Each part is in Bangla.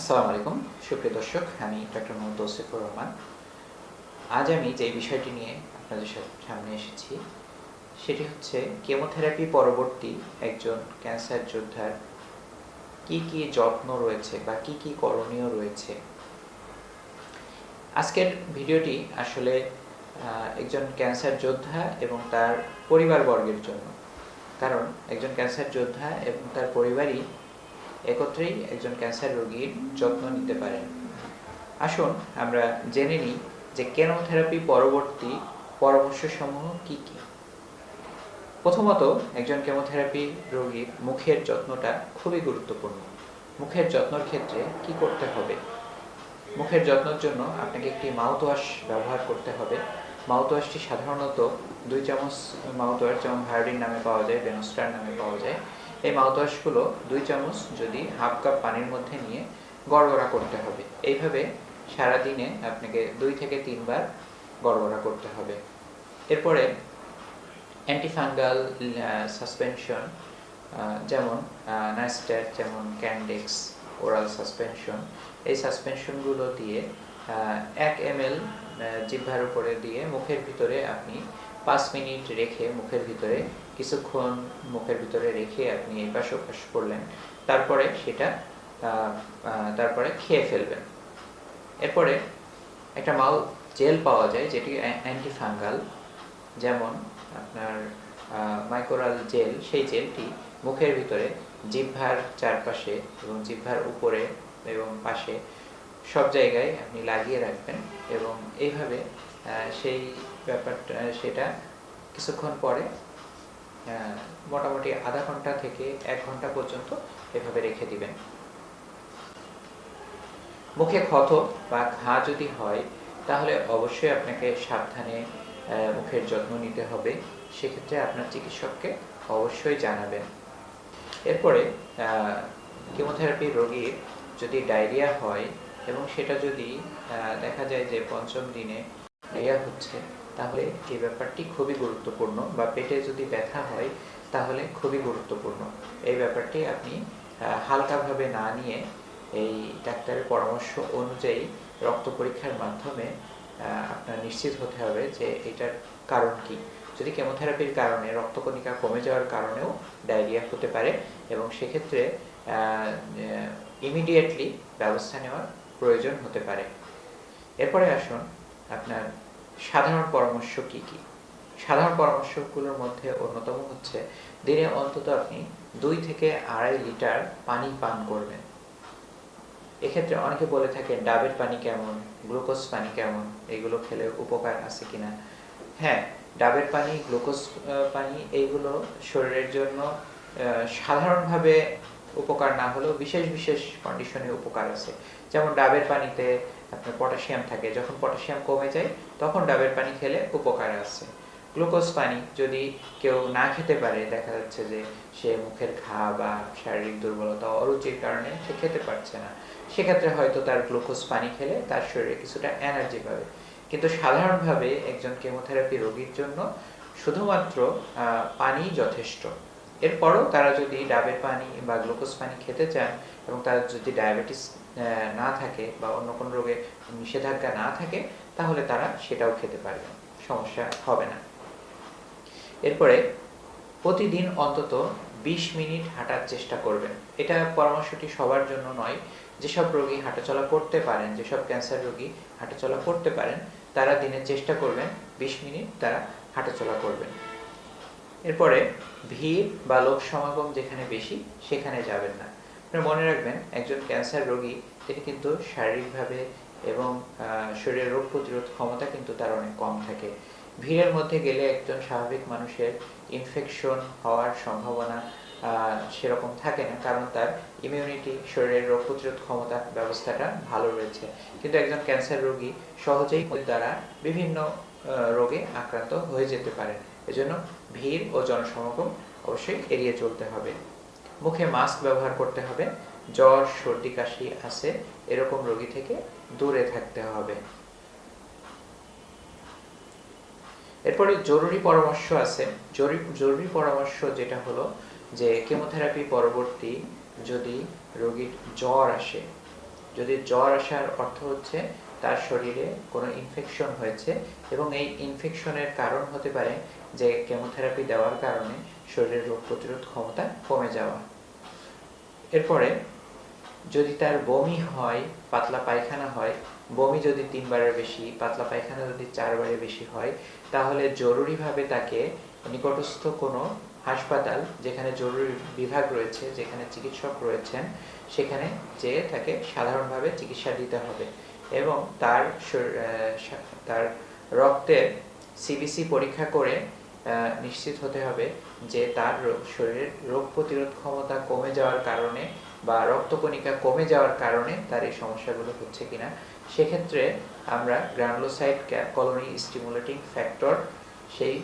আসসালামু আলাইকুম। সুপ্রিয় দর্শক, আমি ডক্টর মোহাম্মদ তৌসিফুর রহমান। আজ আমি যে বিষয়টি নিয়ে আপনাদের সামনে এসেছি, সেটি হচ্ছে কেমোথেরাপি পরবর্তী একজন ক্যান্সার যোদ্ধার কি কি যত্ন রয়েছে বা কি কি করণীয় রয়েছে। আজকের ভিডিওটি আসলে একজন ক্যান্সার যোদ্ধা এবং তার পরিবারবর্গের জন্য। কারণ একজন ক্যান্সার যোদ্ধা এবং তার পরিবারই একত্রেই একজন ক্যান্সার রোগীর যত্ন নিতে পারেন। আসুন আমরা জেনে নিই যে কেমোথেরাপি পরবর্তী পরামর্শসমূহ কি কি। প্রথমত, একজন কেমোথেরাপি রোগীর মুখের যত্নটা খুবই গুরুত্বপূর্ণ। মুখের যত্নের ক্ষেত্রে কি করতে হবে? মুখের যত্নের জন্য আপনাকে একটি মাউথওয়াশ ব্যবহার করতে হবে। মাউথওয়াশটি সাধারণত দুই চামচ মাউথওয়াশ যেমন ভায়োডিন নামে পাওয়া যায় বেনস্টার নামে পাওয়া যায় এই মাউথওয়াশগুলো দুই চামচ যদি হাফ কাপ পানির মধ্যে নিয়ে গড়গড়া করতে হবে। এইভাবে সারাদিনে আপনাকে দুই থেকে তিনবার গড়গড়া করতে হবে। এরপরে অ্যান্টিফাঙ্গাল সাসপেনশন যেমন নাইস্টার যেমন ক্যান্ডেক্স ওরাল সাসপেনশন এই সাসপেনশনগুলো দিয়ে এক এম এল জিহ্বার উপরে দিয়ে মুখের ভিতরে আপনি পাঁচ মিনিট রেখে মুখের ভিতরে কিছুক্ষণ মুখের ভিতরে রেখে আপনি এপাশ ওপাশ করলেন, তারপরে সেটা তারপরে খেয়ে ফেলবেন। এরপরে একটা মাল জেল পাওয়া যায়, যেটি অ্যান্টিফাঙ্গাল, যেমন আপনার মাইক্রোরাল জেল, সেই জেলটি মুখের ভিতরে জিহ্বার চারপাশে এবং জিহ্বার উপরে এবং পাশে সব জায়গায় আপনি লাগিয়ে রাখবেন এবং এইভাবে সেই ব্যাপারটা, সেটা কিছুক্ষণ পরে মোটামুটি আধা ঘণ্টা থেকে এক ঘণ্টা পর্যন্ত এভাবে রেখে দিবেন। মুখে ক্ষত বা ঘা যদি হয়, তাহলে অবশ্যই আপনাকে সাবধানে মুখের যত্ন নিতে হবে। সেক্ষেত্রে আপনার চিকিৎসককে অবশ্যই জানাবেন। এরপরে কেমোথেরাপি রোগীর যদি ডায়রিয়া হয় এবং সেটা যদি দেখা যায় যে পঞ্চম দিনে ডায়রিয়া হচ্ছে তাহলে এই ব্যাপারটি খুবই গুরুত্বপূর্ণ বা পেটে যদি ব্যথা হয়, তাহলে খুবই গুরুত্বপূর্ণ। এই ব্যাপারটি আপনি হালকাভাবে না নিয়ে এই ডাক্তারের পরামর্শ অনুযায়ী রক্ত পরীক্ষার মাধ্যমে আপনার নিশ্চিত হতে হবে যে এটার কারণ কি। যদি কেমোথেরাপির কারণে রক্তকণিকা কমে যাওয়ার কারণেও ডায়রিয়া হতে পারে এবং সেক্ষেত্রে ইমিডিয়েটলি ব্যবস্থা নেওয়ার প্রয়োজন হতে পারে। এরপরে আসুন আপনার সাধারণ পরামর্শ কি কি? সাধারণ পরামর্শগুলোর মধ্যে অন্যতম হচ্ছে, দিনে অন্তত আপনি দুই থেকে আড়াই লিটার পানি পান করবেন। এক্ষেত্রে অনেকে বলে থাকেন, ডাবের পানি কেমন? গ্লুকোজ পানি কেমন? এগুলো খেলে উপকার আছে কিনা? হ্যাঁ ডাবের পানি, গ্লুকোজ পানি এইগুলো শরীরের জন্য সাধারণভাবে উপকার না হলেও বিশেষ বিশেষ কন্ডিশনে উপকার আছে। যেমন ডাবের পানিতে আপনার পটাশিয়াম থাকে, যখন পটাশিয়াম কমে যায়, তখন ডাবের পানি খেলে উপকার আছে। গ্লুকোজ পানি যদি কেউ না খেতে পারে, দেখা যাচ্ছে যে সে মুখের ঘা বা শারীরিক দুর্বলতা, অরুচির কারণে সে খেতে পারছে না। সেক্ষেত্রে হয়তো তার গ্লুকোজ পানি খেলে তার শরীরে কিছুটা এনার্জি পাবে। কিন্তু সাধারণভাবে একজন কেমোথেরাপি রোগীর জন্য শুধুমাত্র পানি যথেষ্ট। এরপরও তারা যদি ডাবের পানি বা গ্লুকোজ পানি খেতে চান এবং তার যদি ডায়াবেটিস না থাকে বা অন্য কোনো রোগে নিষেধাজ্ঞা না থাকে, তাহলে তারা সেটাও খেতে পারবে, সমস্যা হবে না। এরপরে প্রতিদিন অন্তত বিশ মিনিট হাঁটার চেষ্টা করবেন। এটা পরামর্শটি সবার জন্য নয়। যেসব রোগী হাঁটাচলা করতে পারেন, যেসব ক্যান্সার রোগী হাঁটাচলা করতে পারেন, তারা দিনে চেষ্টা করবেন, বিশ মিনিট তারা হাঁটাচলা করবেন। এরপরে ভিড় বা লোক সমাগম যেখানে বেশি, সেখানে যাবেন না। আপনারা মনে রাখবেন, একজন ক্যান্সার রোগী, তিনি কিন্তু শারীরিকভাবে এবং শরীরের রোগ প্রতিরোধ ক্ষমতা কিন্তু তার অনেক কম থাকে। ভিড়ের মধ্যে গেলে একজন স্বাভাবিক মানুষের ইনফেকশন হওয়ার সম্ভাবনা সেরকম থাকে না। কারণ তার ইমিউনিটি শরীরের রোগ প্রতিরোধ ক্ষমতা ব্যবস্থাটা ভালো রয়েছে। কিন্তু একজন ক্যান্সার রোগী সহজেই দ্বারা বিভিন্ন রোগে আক্রান্ত হয়ে যেতে পারে এজন্য ভিড় ও জনসমাগম অবশ্যই এড়িয়ে চলতে হবে। মুখে মাস্ক ব্যবহার করতে হবে। জ্বর, সর্দি, কাশি আছে, এরকম রোগী থেকে দূরে থাকতে হবে। এরপরে জরুরি পরামর্শ আছে। জরুরি জরুরি পরামর্শ যেটা হলো যে কেমোথেরাপি পরবর্তী যদি রোগীর জ্বর আসে, যদি জ্বর আসার অর্থ হচ্ছে তার শরীরে কোনো ইনফেকশন হয়েছে এবং এই ইনফেকশনের কারণ হতে পারে যে কেমোথেরাপি দেওয়ার কারণে শরীরের রোগ প্রতিরোধ ক্ষমতা কমে যাওয়া। এরপরে যদি তার বমি হয়, পাতলা পায়খানা হয়, বমি যদি তিনবারের বেশি, পাতলা পায়খানা যদি চারবারের বেশি হয়, তাহলে জরুরিভাবে তাকে নিকটস্থ কোনো হাসপাতাল যেখানে জরুরি বিভাগ রয়েছে, যেখানে চিকিৎসক রয়েছেন, সেখানে যেয়ে তাকে সাধারণভাবে চিকিৎসা দিতে হবে। এবং তার তার রক্তের সিবিসি পরীক্ষা করে নিশ্চিত হতে হবে যে তার শরীরের রোগ প্রতিরোধ ক্ষমতা কমে যাওয়ার কারণে বা রক্তকণিকা কমে যাওয়ার কারণে তার এই সমস্যাগুলো হচ্ছে কিনা। সেক্ষেত্রে আমরা গ্রানুলোসাইট কলোনি স্টিমুলেটিং ফ্যাক্টর সেই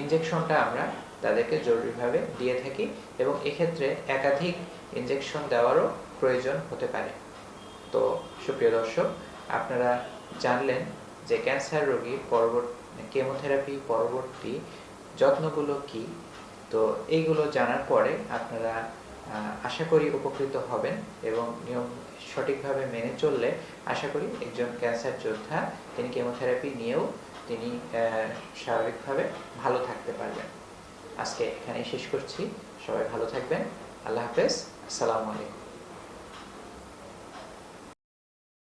ইনজেকশনটা আমরা তাদেরকে জরুরিভাবে দিয়ে থাকি এবং এক্ষেত্রে একাধিক ইনজেকশন দেওয়ারও প্রয়োজন হতে পারে। তো সুপ্রিয় দর্শক আপনারা জানলেন যে ক্যান্সার রোগীর পরবর্তী, কেমোথেরাপি পরবর্তী যত্নগুলো কি। তো এইগুলো জানার পরে আপনারা আশা করি উপকৃত হবেন এবং নিয়ম সঠিকভাবে মেনে চললে আশা করি একজন ক্যান্সার যোদ্ধা তিনি কেমোথেরাপি নিয়েও তিনি স্বাভাবিকভাবে ভালো থাকতে পারবেন। আজকে এখানেই শেষ করছি। সবাই ভালো থাকবেন। আল্লাহ হাফেজ। আসসালামু আলাইকুম।